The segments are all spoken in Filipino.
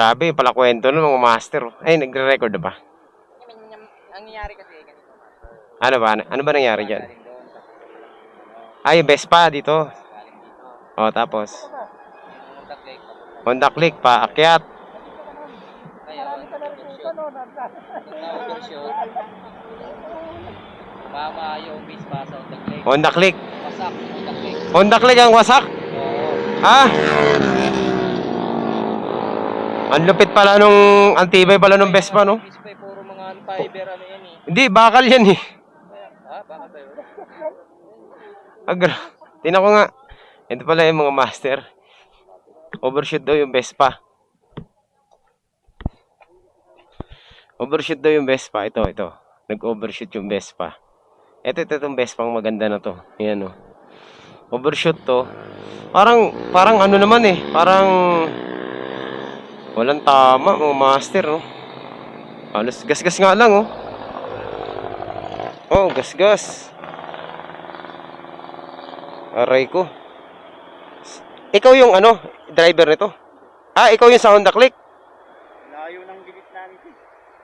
Grabe, pala kwento ng mga master. Ay, nagre-record na ba? Ang nangyari kasi ganito. Ano ba? Ano ba nangyari dyan? Ay, Vespa dito. galing dito. O, tapos. Honda Click pa, akyat. Mama yung miss pa sa Honda Click. Honda Click. Wasak, Honda Click. Honda Click ang wasak. Oo. Ha? Ang lupit pala nung, ang tibay pala nung Vespa, no? Miss pa, eh, puro mga fiber ano yan eh. Hindi, bakal yan eh. Ah, baka tayo. Agra. Tingnan ko nga. Ito pala yung mga master. Overshoot daw yung Vespa. Overshoot daw yung Vespa. Ito, ito. Nag-overshoot yung Vespa. Ito, ito, itong Vespa ang maganda na to. Ayan o. Overshoot to. Parang, parang ano naman eh. Parang, walang tama mga master, no? Halos gas-gas nga lang, oh. Oh, gas-gas. Aray ko. Ikaw yung ano, driver nito? Ah, ikaw yung sa Honda Click? Layo ng gilid namin.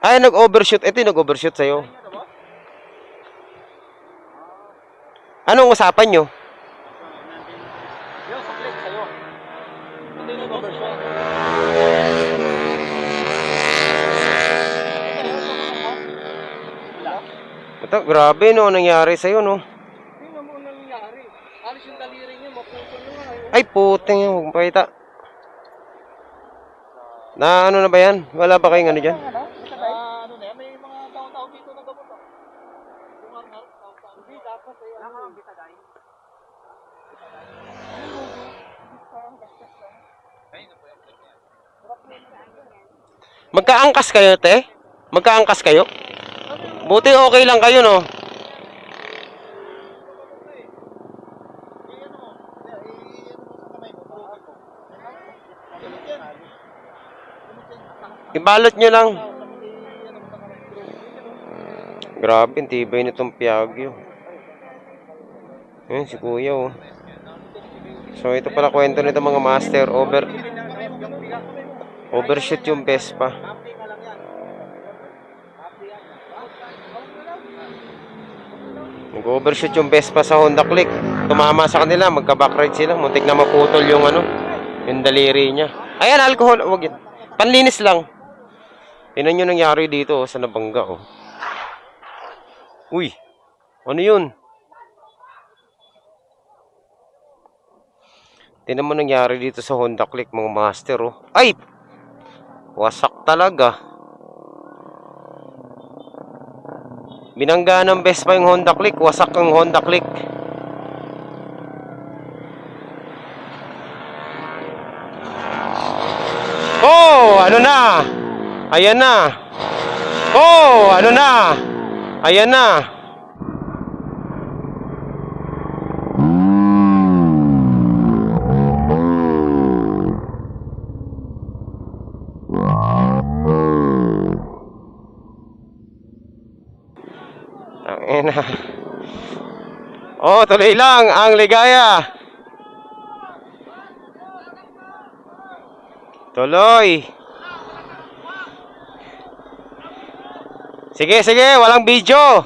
Ay, nag-overshoot. Ito yung nag-overshoot sa'yo. Anong usapan nyo? Yung sa click sa'yo. Hindi yung overshot. Ito, grabe no, nangyari sa'yo no. Hindi na mo nangyari. Alis yung daliri niya, maputol na nga. eh. Ay, puting yung huwag pakita. Na ano na ba yan? Wala ba kayong ano dyan? Ah, ano na yan, may mga tao-tao dito na gamot tao-tao. Hindi, dapat ay ano. Nakakabitagay. Magkaangkas kayo, te? Magkaangkas kayo? Buti okay lang kayo, no? Ibalot nyo lang. Grabe, ang tibay nitong Piaggio. Ayun, si Kuya, oh. So, ito pala kwento nito mga master. Over, overshoot yung Vespa. Nag-overshoot yung Vespa sa Honda Click. Tumama sa kanila, magka-backride sila. Muntik na maputol yung ano, yung daliri niya. Ayan, alcohol. Wag yan. Panlinis lang. Tingnan nyo nangyari dito oh, sa Nabangga. Oh. Uy, ano yun? Tingnan mo nangyari dito sa Honda Click mga master. Oh. Ay! Wasak talaga. Binangga ng Vespa yung Honda Click. Wasak ang Honda Click. Oh, ano na? Ayan na. Oh, ano na? Ayan na. Ina. Oh, tuloy lang ang ligaya. Tuloy. Sige, sige, walang video.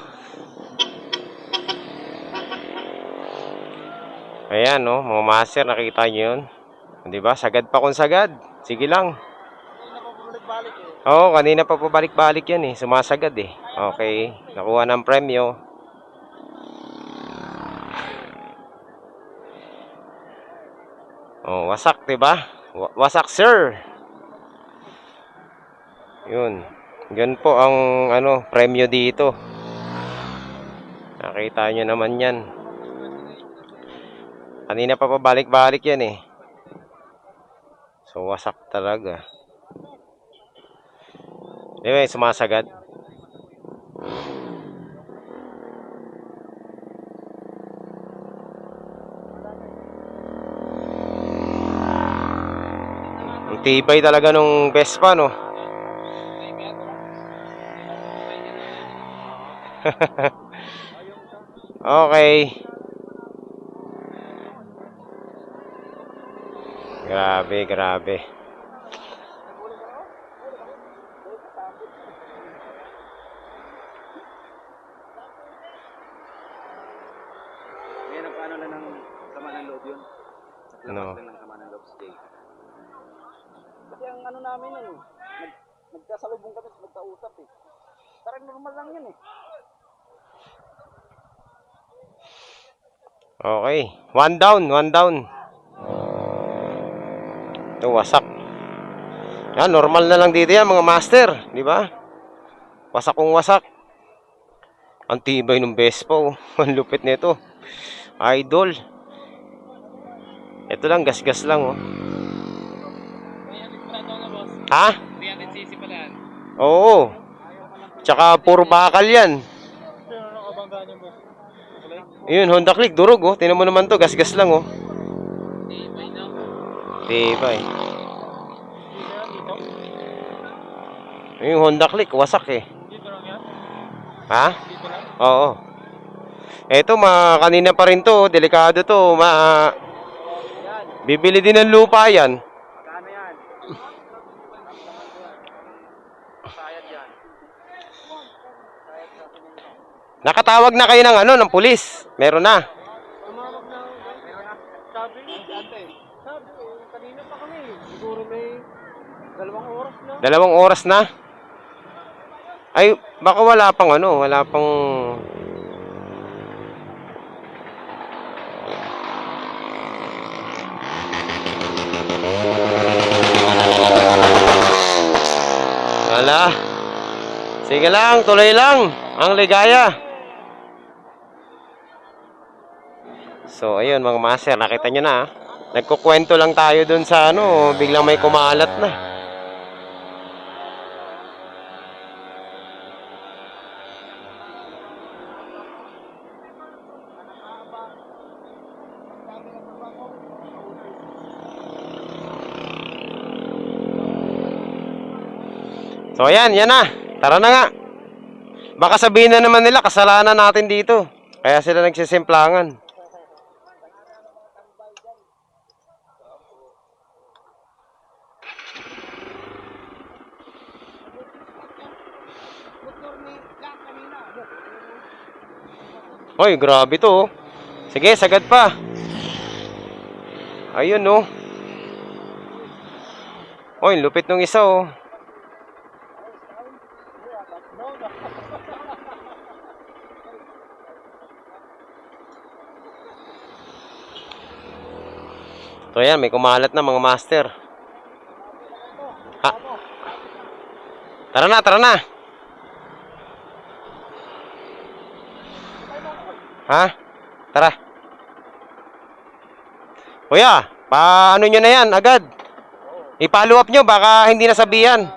Ayan, no, mga master, nakita niyo yun. Di ba? Sagad pa kung sagad. Sige lang. Hindi na pa bumalik-balik eh. Oo, kanina pa pabalik-balik yan eh. Sumasagad eh. Okay. Nakuha ng premyo. Oh, wasak, 'di ba? Wa- Wasak, sir. 'Yun. Yan po ang ano, premyo dito. Nakita nyo naman 'yan. Kanina pa pabalik-balik yan eh. So, wasak talaga. Anyway, sumasagad. Ang tibay talaga nung Vespa, no? okay. Grabe, grabe. Ngayon ang Kasi ang ano namin ano, nag, nagkasalubong kami, nagkausap eh. Parang normal lang yan eh. Okay. One down, one down. Ito, wasak. Yan, normal na lang dito yan, mga master. Di ba? Wasak kung wasak. Ang tibay ng Vespa, oh. Ang lupit nito. Idol. Ito lang, gas-gas lang, oh. Ha? 300cc pala yan. Oo. Tsaka puro bakal yan. Yun, Honda Click, durog, oh. Tinan mo naman to, gas-gas lang, oh. Tibay na. Tibay. Yung Honda Click, wasak eh. Dito lang yan. Ha? Dito lang. Oo. Eto, ma kanina pa rin to, delikado to, ma Bibili din ng lupa yan. Magkano yan? Sayad yan. Nakatawag na kayo ng ano, ng pulis. Meron na. Dalawang oras na. Ay, baka wala pang ano, wala pang Wala. Sige lang, tuloy lang. Ang ligaya. So, ayun mga master, nakita nyo na. ah. Nagkukwento lang tayo dun sa ano, biglang may kumalat na. So ayan, yan na. Tara na nga. Baka sabihin na naman nila kasalanan natin dito. Kaya sila nagsisimplangan. Hoy, grabe to. oh. Sige, sagad pa. Ayun oh. Hoy, lupit nung isa oh. So yan, may kumalat na mga master. Ha? Tara na, tara na. Ha? Tara. Kuya, paano nyo na yan agad? I-follow up nyo, baka hindi nasabihan.